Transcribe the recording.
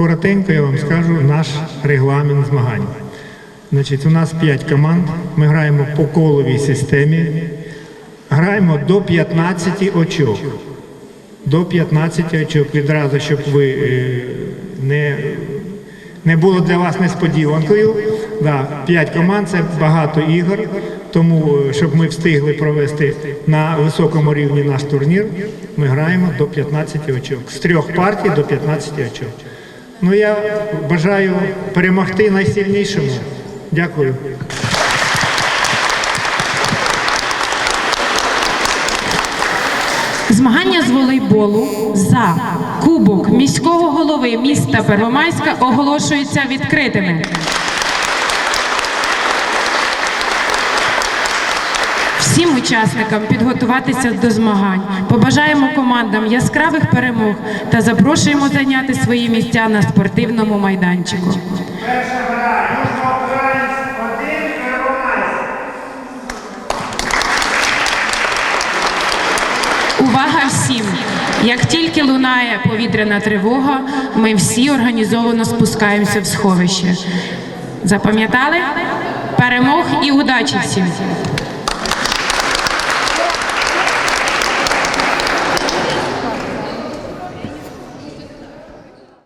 коротенько я вам скажу наш регламент змагань. Значить, у нас 5 команд. Ми граємо по коловій системі. Граємо до 15 очок. До 15 очок відразу, щоб ви е, не, не було для вас несподіванкою. Да, 5 команд це багато ігор. Тому, е, щоб ми встигли провести на високому рівні наш турнір, ми граємо до 15 очок. З трьох партій до 15 очок. Ну я бажаю перемогти найсильнішому. Дякую. Змагання з волейболу за кубок міського голови міста Первомайська оголошуються відкритими. Всім учасникам підготуватися до змагань. Побажаємо командам яскравих перемог та запрошуємо зайняти свої місця на спортивному майданчику. Увага всім! Як тільки лунає повітряна тривога, ми всі організовано спускаємося в сховище. Запам'ятали? Перемог і удачі всім!